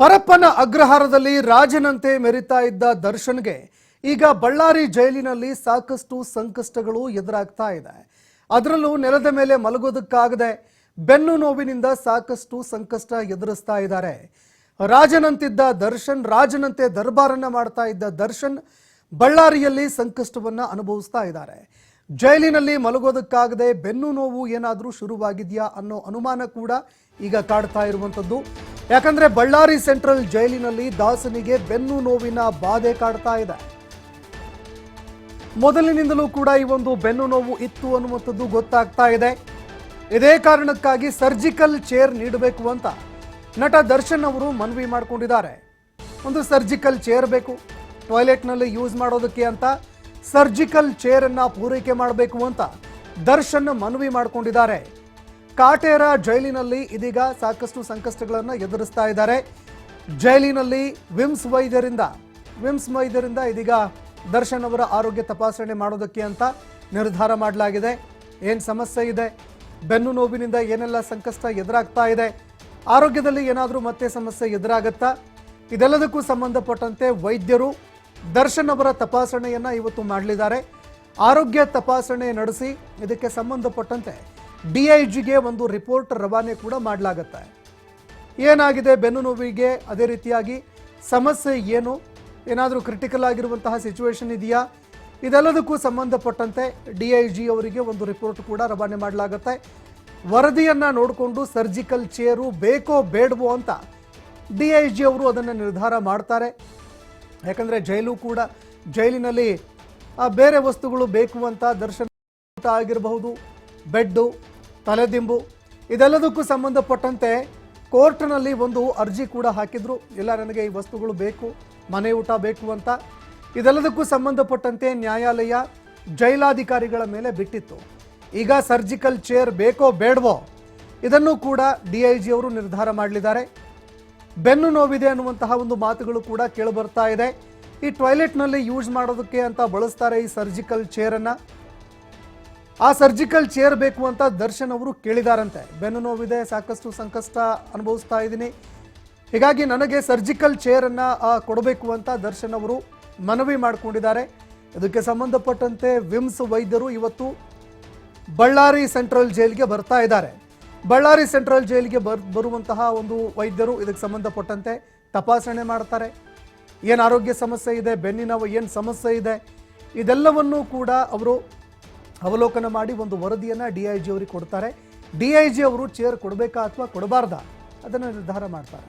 ಪರಪ್ಪನ ಅಗ್ರಹಾರದಲ್ಲಿ ರಾಜನಂತೆ ಮೆರಿತಾ ಇದ್ದ ದರ್ಶನ್ಗೆ ಈಗ ಬಳ್ಳಾರಿ ಜೈಲಿನಲ್ಲಿ ಸಾಕಷ್ಟು ಸಂಕಷ್ಟಗಳು ಎದುರಾಗ್ತಾ ಇದೆ. ಅದರಲ್ಲೂ ನೆಲದ ಮೇಲೆ ಮಲಗೋದಕ್ಕಾಗದೆ ಬೆನ್ನು ನೋವಿನಿಂದ ಸಾಕಷ್ಟು ಸಂಕಷ್ಟ ಎದುರಿಸ್ತಾ ಇದ್ದಾರೆ. ರಾಜನಂತಿದ್ದ ದರ್ಶನ್, ರಾಜನಂತೆ ದರ್ಬಾರನ್ನ ಮಾಡ್ತಾ ಇದ್ದ ದರ್ಶನ್ ಬಳ್ಳಾರಿಯಲ್ಲಿ ಸಂಕಷ್ಟವನ್ನ ಅನುಭವಿಸ್ತಾ ಇದ್ದಾರೆ. ಜೈಲಿನಲ್ಲಿ ಮಲಗೋದಕ್ಕಾಗದೆ ಬೆನ್ನು ನೋವು ಏನಾದರೂ ಶುರುವಾಗಿದೆಯಾ ಅನ್ನೋ ಅನುಮಾನ ಕೂಡ ಈಗ ಕಾಡ್ತಾ ಇರುವಂಥದ್ದು. ಯಾಕಂದ್ರೆ ಬಳ್ಳಾರಿ ಸೆಂಟ್ರಲ್ ಜೈಲಿನಲ್ಲಿ ದಾಸನಿಗೆ ಬೆನ್ನು ನೋವಿನ ಬಾಧೆ ಕಾಡ್ತಾ ಇದೆ. ಮೊದಲಿನಿಂದಲೂ ಕೂಡ ಈ ಒಂದು ಬೆನ್ನು ನೋವು ಇತ್ತು ಅನ್ನುವಂಥದ್ದು ಗೊತ್ತಾಗ್ತಾ ಇದೆ. ಇದೇ ಕಾರಣಕ್ಕಾಗಿ ಸರ್ಜಿಕಲ್ ಚೇರ್ ನೀಡಬೇಕು ಅಂತ ನಟ ದರ್ಶನ್ ಅವರು ಮನವಿ ಮಾಡಿಕೊಂಡಿದ್ದಾರೆ. ಒಂದು ಸರ್ಜಿಕಲ್ ಚೇರ್ ಬೇಕು, ಟಾಯ್ಲೆಟ್ನಲ್ಲಿ ಯೂಸ್ ಮಾಡೋದಕ್ಕೆ ಅಂತ ಸರ್ಜಿಕಲ್ ಚೇರನ್ನು ಪೂರೈಕೆ ಮಾಡಬೇಕು ಅಂತ ದರ್ಶನ್ ಮನವಿ ಮಾಡಿಕೊಂಡಿದ್ದಾರೆ. ಕಾಟೇರ ಜೈಲಿನಲ್ಲಿ ಇದೀಗ ಸಾಕಷ್ಟು ಸಂಕಷ್ಟಗಳನ್ನು ಎದುರಿಸ್ತಾ ಇದ್ದಾರೆ. ಜೈಲಿನಲ್ಲಿ ವಿಮ್ಸ್ ವೈದ್ಯರಿಂದ ವಿಮ್ಸ್ ವೈದ್ಯರಿಂದ ಇದೀಗ ದರ್ಶನ್ ಅವರ ಆರೋಗ್ಯ ತಪಾಸಣೆ ಮಾಡೋದಕ್ಕೆ ಅಂತ ನಿರ್ಧಾರ ಮಾಡಲಾಗಿದೆ. ಏನು ಸಮಸ್ಯೆ ಇದೆ? ಬೆನ್ನು ನೋವಿನಿಂದ ಏನೆಲ್ಲ ಸಂಕಷ್ಟ ಎದುರಾಗ್ತಾ ಇದೆ? ಆರೋಗ್ಯದಲ್ಲಿ ಏನಾದರೂ ಮತ್ತೆ ಸಮಸ್ಯೆ ಎದುರಾಗತ್ತಾ? ಇದೆಲ್ಲದಕ್ಕೂ ಸಂಬಂಧಪಟ್ಟಂತೆ ವೈದ್ಯರು ದರ್ಶನ್ ಅವರ ತಪಾಸಣೆಯನ್ನು ಇವತ್ತು ಮಾಡಲಿದ್ದಾರೆ. ಆರೋಗ್ಯ ತಪಾಸಣೆ ನಡೆಸಿ ಇದಕ್ಕೆ ಸಂಬಂಧಪಟ್ಟಂತೆ ಡಿಐಜಿಗೆ ಒಂದು ರಿಪೋರ್ಟ್ ರವಾನೆ ಕೂಡ ಮಾಡಲಾಗತ್ತೆ. ಏನಾಗಿದೆ ಬೆನ್ನು ನೋವಿಗೆ? ಅದೇ ರೀತಿಯಾಗಿ ಸಮಸ್ಯೆ ಏನು? ಏನಾದರೂ ಕ್ರಿಟಿಕಲ್ ಆಗಿರುವಂತಹ ಸಿಚುವೇಶನ್ ಇದೆಯಾ? ಇದೆಲ್ಲದಕ್ಕೂ ಸಂಬಂಧಪಟ್ಟಂತೆ ಡಿ ಐ ಜಿ ಅವರಿಗೆ ಒಂದು ರಿಪೋರ್ಟ್ ಕೂಡ ರವಾನೆ ಮಾಡಲಾಗುತ್ತೆ. ವರದಿಯನ್ನು ನೋಡಿಕೊಂಡು ಸರ್ಜಿಕಲ್ ಚೇರು ಬೇಕೋ ಬೇಡವೋ ಅಂತ ಡಿ ಐ ಜಿ ಅವರು ಅದನ್ನು ನಿರ್ಧಾರ ಮಾಡ್ತಾರೆ. ಯಾಕಂದರೆ ಜೈಲು ಕೂಡ ಜೈಲಿನಲ್ಲಿ ಬೇರೆ ವಸ್ತುಗಳು ಬೇಕು ಅಂತ ದರ್ಶನ ಆಗಿರಬಹುದು. ಬೆಡ್ಡು, ತಲೆದಿಂಬು ಇದೆಲ್ಲದಕ್ಕೂ ಸಂಬಂಧಪಟ್ಟಂತೆ ಕೋರ್ಟ್ನಲ್ಲಿ ಒಂದು ಅರ್ಜಿ ಕೂಡ ಹಾಕಿದ್ರು. ಇಲ್ಲ, ನನಗೆ ಈ ವಸ್ತುಗಳು ಬೇಕು, ಮನೆ ಊಟ ಬೇಕು ಅಂತ. ಇದೆಲ್ಲದಕ್ಕೂ ಸಂಬಂಧಪಟ್ಟಂತೆ ನ್ಯಾಯಾಲಯ ಜೈಲಾಧಿಕಾರಿಗಳ ಮೇಲೆ ಬಿಟ್ಟಿತ್ತು. ಈಗ ಸರ್ಜಿಕಲ್ ಚೇರ್ ಬೇಕೋ ಬೇಡವೋ, ಇದನ್ನು ಕೂಡ ಡಿ ಐ ಜಿ ಅವರು ನಿರ್ಧಾರ ಮಾಡಲಿದ್ದಾರೆ. ಬೆನ್ನು ನೋವಿದೆ ಅನ್ನುವಂತಹ ಒಂದು ಮಾತುಗಳು ಕೂಡ ಕೇಳಿಬರ್ತಾ ಇದೆ. ಈ ಟಾಯ್ಲೆಟ್ನಲ್ಲಿ ಯೂಸ್ ಮಾಡೋದಕ್ಕೆ ಅಂತ ಬಳಸ್ತಾರೆ ಈ ಸರ್ಜಿಕಲ್ ಚೇರನ್ನು. ಆ ಸರ್ಜಿಕಲ್ ಚೇರ್ ಬೇಕು ಅಂತ ದರ್ಶನ್ ಅವರು ಕೇಳಿದಾರಂತೆ. ಬೆನ್ನು ನೋವಿದೆ, ಸಾಕಷ್ಟು ಸಂಕಷ್ಟ ಅನುಭವಿಸ್ತಾ ಇದ್ದೀನಿ. ಹೀಗಾಗಿ ನನಗೆ ಸರ್ಜಿಕಲ್ ಚೇರನ್ನು ಕೊಡಬೇಕು ಅಂತ ದರ್ಶನ್ ಅವರು ಮನವಿ ಮಾಡಿಕೊಂಡಿದ್ದಾರೆ. ಇದಕ್ಕೆ ಸಂಬಂಧಪಟ್ಟಂತೆ ವಿಮ್ಸ್ ವೈದ್ಯರು ಇವತ್ತು ಬಳ್ಳಾರಿ ಸೆಂಟ್ರಲ್ ಜೈಲಿಗೆ ಬರ್ತಾ ಇದ್ದಾರೆ. ಬಳ್ಳಾರಿ ಸೆಂಟ್ರಲ್ ಜೈಲಿಗೆ ಬರ್, ಬರುವಂತಹ ಒಂದು ವೈದ್ಯರು ಇದಕ್ಕೆ ಸಂಬಂಧಪಟ್ಟಂತೆ ತಪಾಸಣೆ ಮಾಡ್ತಾರೆ. ಏನು ಆರೋಗ್ಯ ಸಮಸ್ಯೆ ಇದೆ, ಬೆನ್ನಿನ ಏನು ಸಮಸ್ಯೆ ಇದೆ, ಇದೆಲ್ಲವನ್ನೂ ಕೂಡ ಅವರು ಅವಲೋಕನ ಮಾಡಿ ಒಂದು ವರದಿಯನ್ನು ಡಿ ಐ ಜಿ ಅವರಿಗೆ ಕೊಡ್ತಾರೆ. ಡಿ ಐ ಜಿ ಅವರು ಚೇರ್ ಕೊಡಬೇಕಾ ಅಥವಾ ಕೊಡಬಾರ್ದಾ? ಅದನ್ನು ನಿರ್ಧಾರ ಮಾಡ್ತಾರೆ.